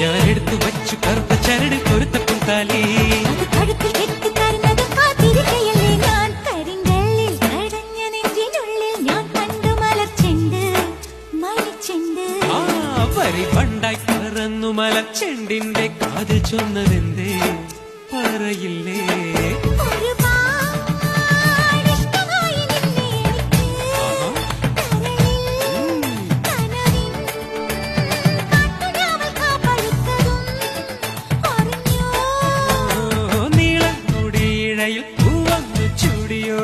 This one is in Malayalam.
ഞാൻ എടുത്തു വച്ചു കറുത്ത ചരട് കൊരുത്ത പുത്താലേ ണ്ടായി പറന്നു മലച്ചെണ്ടിന്റെ കാത് ചൊന്നതെന്തേ? പറയില്ലേ? വന്നു ചൂടിയോ